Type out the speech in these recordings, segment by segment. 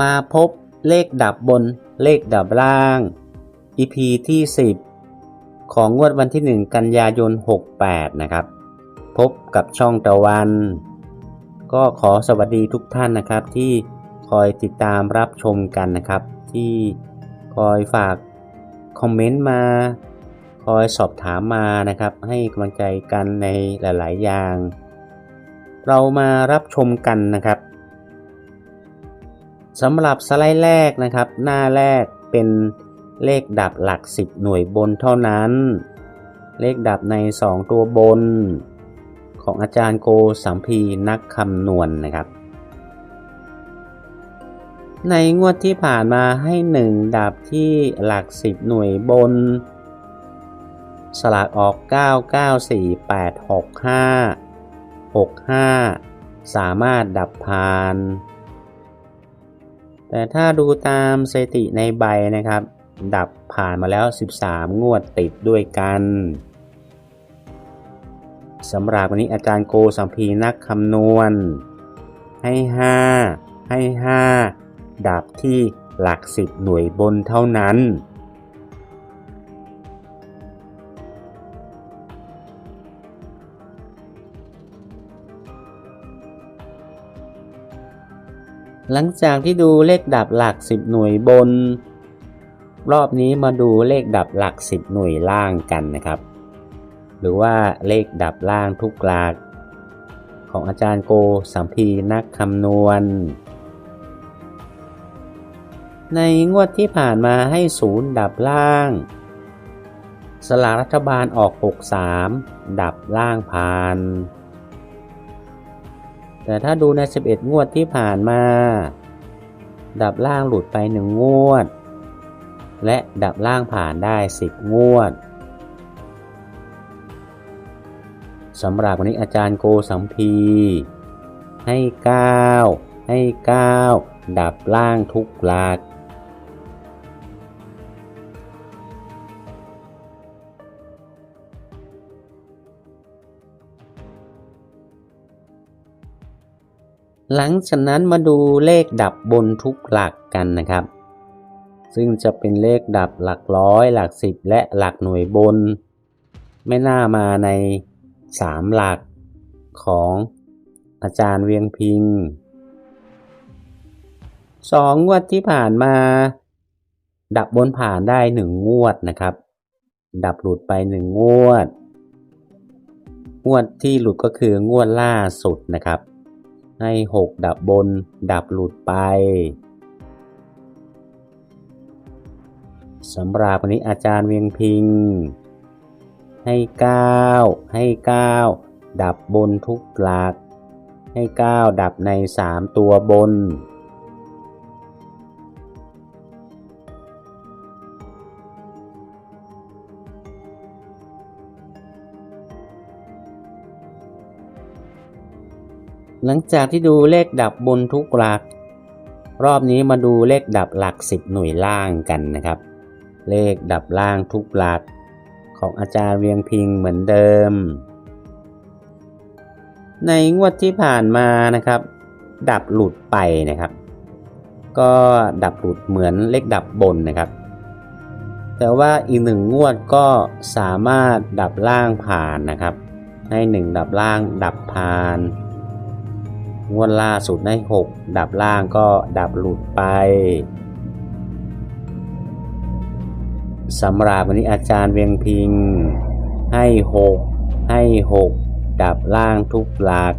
มาพบเลขดับบนเลขดับล่าง EP ที่ 10 ของงวดวันที่ 1 กันยายน 68 นะครับ พบกับช่องตะวัน ก็ขอสวัสดีทุกท่านนะครับ ที่คอยติดตามรับชมกันนะครับ ที่คอยฝากคอมเมนต์มา คอยสอบถามมานะครับ ให้กำลังใจกันในหลาย ๆ อย่าง เรามารับชมกันนะครับ สำหรับสไลด์แรกนะครับ หน้าแรกเป็นเลขดับหลัก 10 หน่วยบนเท่านั้น เลขดับใน 2 ตัวบน ของอาจารย์โกสัมพีนักคำนวณนนะครับ ในงวดที่ผ่านมาให้ 1 ดับที่หลัก 10 หน่วยบน สลากออก 994865 65 สามารถดับผ่าน แต่ถ้าดูตามสถิติในใบนะครับ ดับผ่านมาแล้ว 13 งวดติดด้วยกันสำหรับวันนี้อาจารย์โกสัมพีนักคำนวณ ให้ 5 ให้ 5 ดับที่หลัก 10 หน่วยบนเท่านั้น หลังจากที่ดูเลขดับหลัก 10 หน่วยบน รอบนี้มาดูเลขดับหลัก 10 หน่วยล่างกันนะครับ หรือว่าเลขดับล่างทุกหลัก ของอาจารย์โกสัมพีนักคำนวณ ในงวดที่ผ่านมาให้ศูนย์ดับล่าง สลากรัฐบาลออก 63 ดับล่างผ่าน แต่ถ้าดูใน 11 งวดที่ผ่านมา ดับล่างหลุดไป 1 งวด และดับล่างผ่านได้ 10 งวดสำหรับวันนี้อาจารย์โกสัมพีให้ 9 ให้ 9 ดับล่างทุกหลัก หลังจากนั้นมาดูเลขดับบนทุกหลักกันนะครับ ซึ่งจะเป็นเลขดับหลักร้อย หลักสิบและหลักหน่วยบน ไม่น่ามาใน3หลักของอาจารย์เวียงพิงสองงวดที่ผ่านมา ดับบนผ่านได้หนึ่งงวดนะครับ ดับหลุดไปหนึ่งงวด งวดที่หลุดก็คืองวดล่าสุดนะครับ ให้ 6 ดับบน ดับหลุดไปสำหรับวันนี้อาจารย์เวียงพิง ให้ 9 ให้ 9 ดับบนทุกหลัก ให้ 9 ดับใน 3 ตัวบน หลังจากที่ดูเลขดับบนทุกหลัก รอบนี้มาดูเลขดับหลัก 10 หน่วยล่างกันนะครับ เลขดับล่างทุกหลัก ของอาจารย์เวียงพิงเหมือนเดิม ในงวดที่ผ่านมานะครับ ดับหลุดไปนะครับ ก็ดับหลุดเหมือนเลขดับบนนะครับ แต่ว่าอีกหนึ่งงวดก็สามารถดับล่างผ่านนะครับ ให้หนึ่งดับล่างดับผ่าน งวดล่าสุดได้6ดับล่างก็ดับหลุดไปสำหรับวันนี้อาจารย์เวียงพิง ให้ 6 ให้ 6 ดับล่างทุกหลัก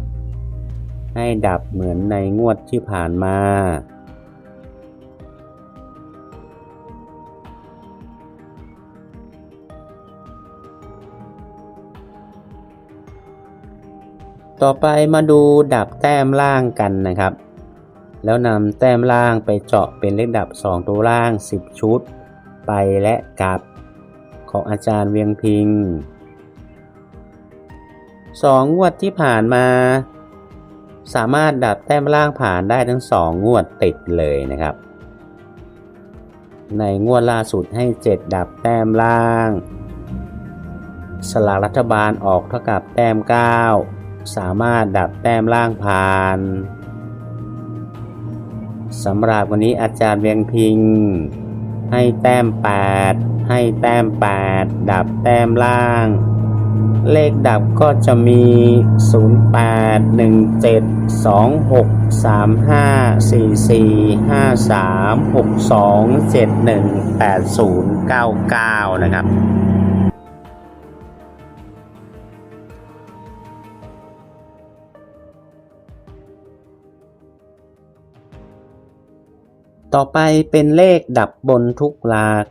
ให้ดับเหมือนในงวดที่ผ่านมา ต่อไปมาดูดับแต้มล่างกันนะครับ แล้วนำแต้มล่างไปเจาะเป็นเลขดับ 2 ตัวล่าง 10 ชุด ไปและกลับของอาจารย์เวียงพิงสองงวดที่ผ่านมา สามารถดับแต้มล่างผ่านได้ทั้งสองงวดติดเลยนะครับ ในงวดล่าสุดให้ 7 ดับแต้มล่าง สลากรัฐบาลออกเท่ากับแต้ม 9 สามารถดับแต้มล่างผ่านสำหรับวันนี้อาจารย์เวียงพิง ให้แต้ม 8 ให้แต้ม 8 ดับแต้มล่าง เลขดับก็จะมี 0 8 1 7 2 6 3 5 4 4 5 3 6 2 7 1 8 0 9 9 นะครับ ต่อไปเป็นเลขดับบนทุกหลัก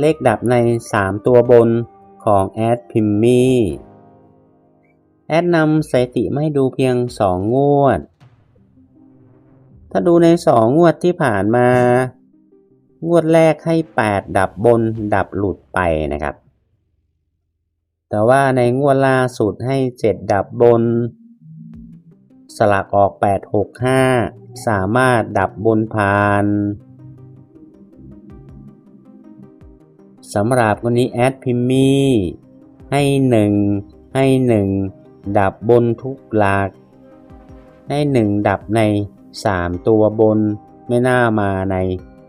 เลขดับใน 3 ตัวบนของแอดพิมมี่แอดนำสถิติมาให้ดูเพียง 2 งวด ถ้าดูใน 2 งวดที่ผ่านมา งวดแรกให้ 8 ดับบนดับหลุดไปนะครับ แต่ว่าในงวดล่าสุดให้ 7 ดับบน สลักออก 8 6 5 สามารถดับบนผานสำหรับวันนี้แอดพิมมี่ให้ 1 ให้ 1 ดับบนทุกหลัก ให้ 1 ดับใน 3 ตัวบนไม่น่ามาใน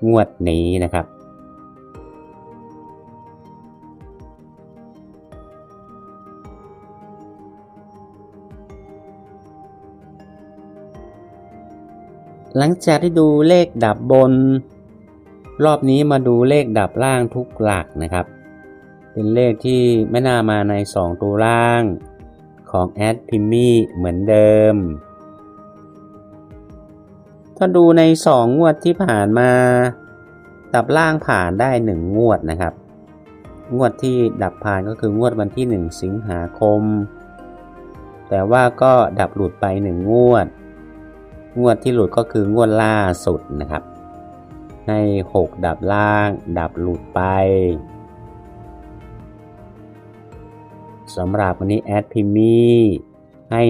งวดนี้นะครับ หลังจากที่ดูเลขดับบน รอบนี้มาดูเลขดับล่างทุกหลักนะครับ เป็นเลขที่ไม่น่ามาใน 2 ตัวล่างของแอดพิมมี่เหมือนเดิม ถ้าดูใน 2 งวดที่ผ่านมา ดับล่างผ่านได้ 1 งวดนะครับ งวดที่ดับผ่านก็คืองวดวันที่ 1 สิงหาคม แต่ว่าก็ดับหลุดไป 1 งวด งวดที่หลุดก็คืองวดล่าสุดนะครับ ให้ 6 ดับล่าง ดับหลุดไปสำหรับวันนี้แอดพิมีให้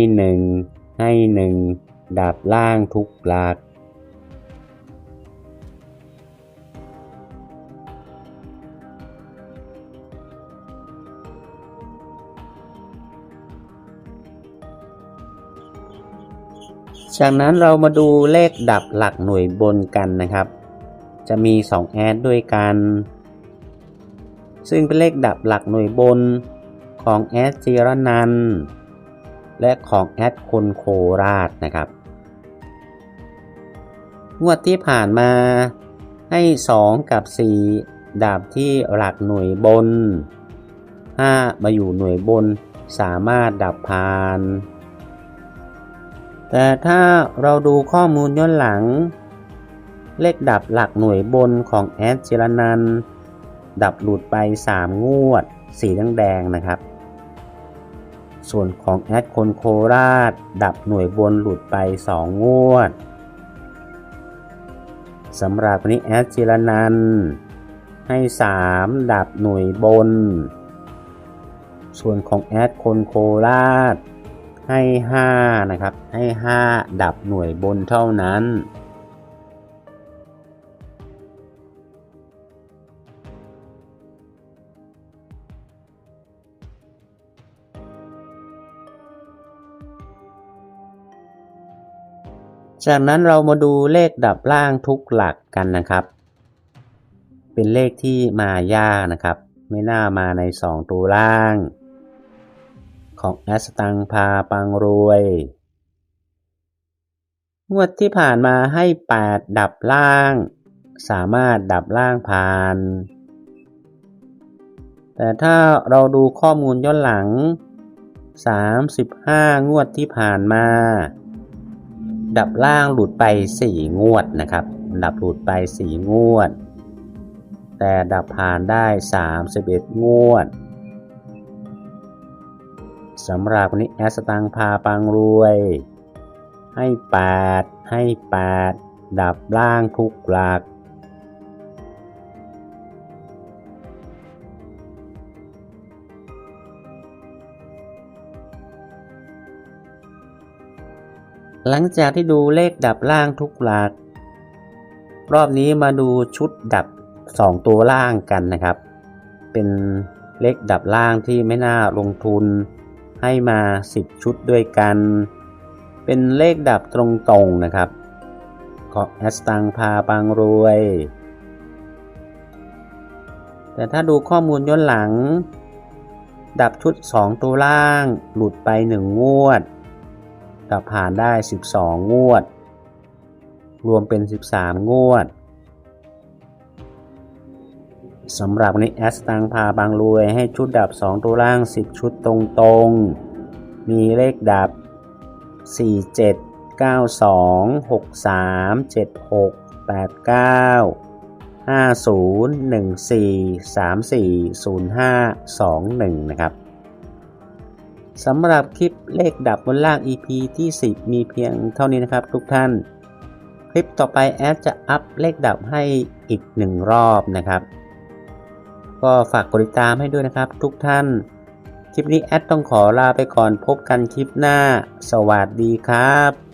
1 ให้ 1 ดับล่างทุกหลัก จากนั้นเรามาดูเลขดับหลักหน่วยบนกันนะครับ จะมี 2 แอดด้วยกัน ซึ่งเป็นเลขดับหลักหน่วยบนของแอดจีรนันและของแอดคนโคราชนะครับ งวดที่ผ่านมาให้ 2 กับ 4 ดับที่หลักหน่วยบน 5 มาอยู่หน่วยบนสามารถดับผ่าน แต่ถ้าเราดูข้อมูลย้อนหลัง เลขดับหลักหน่วยบนของแอดจิรนันดับหลุดไป 3 งวด สีแดงๆนะครับ ส่วนของแอดคนโคราช ดับหน่วยบนหลุดไป 2 งวดสำหรับวันนี้แอดจิรนันให้ 3 ดับหน่วยบน ส่วนของแอดคนโคราช ให้ 5 นะครับ ให้ 5 ดับหน่วยบนเท่านั้น จากนั้นเรามาดูเลขดับล่างทุกหลักกันนะครับ เป็นเลขที่มายากนะครับ ไม่น่ามาใน 2 ตัวล่าง ของแอสตังพาปังรวย งวดที่ผ่านมาให้ 8 ดับล่าง สามารถดับล่างผ่าน แต่ถ้าเราดูข้อมูลย้อนหลัง 35 งวดที่ผ่านมา ดับล่างหลุดไป 4 งวดนะครับ ดับหลุดไป 4 งวด แต่ดับผ่านได้ 31 งวด สำหรับวันนี้แอสตังพาปังรวย ให้ 8 ให้ 8 ดับล่างทุกหลัก หลังจากที่ดูเลขดับล่างทุกหลัก รอบนี้มาดูชุดดับ 2 ตัวล่างกันนะครับ เป็นเลขดับล่างที่ไม่น่าลงทุน ให้มา 10 ชุดด้วยกัน เป็นเลขดับตรงๆนะครับ ขอแอสตังพาปังรวย แต่ถ้าดูข้อมูลย้อนหลัง ดับชุด 2 ตัวล่าง หลุดไป 1 งวดดับผ่านได้ 12 งวด รวมเป็น 13 งวด สำหรับวันนี้แอสตังพาบางรวยให้ชุดดับ 2 ตัวล่าง 10 ชุดตรงๆ มีเลขดับ 4 7 9 2 6 3 7 6 8 9 50 14 34 05 21 นะครับสำหรับคลิปเลขดับบนล่าง EP ที่ 10 มีเพียงเท่านี้นะครับทุกท่าน คลิปต่อไปแอดจะอัพเลขดับให้อีกหนึ่งรอบนะครับ ก็ฝากกดติดตามให้ด้วยนะครับ ทุกท่าน คลิปนี้แอดต้องขอลาไปก่อนพบกันคลิปหน้า สวัสดีครับ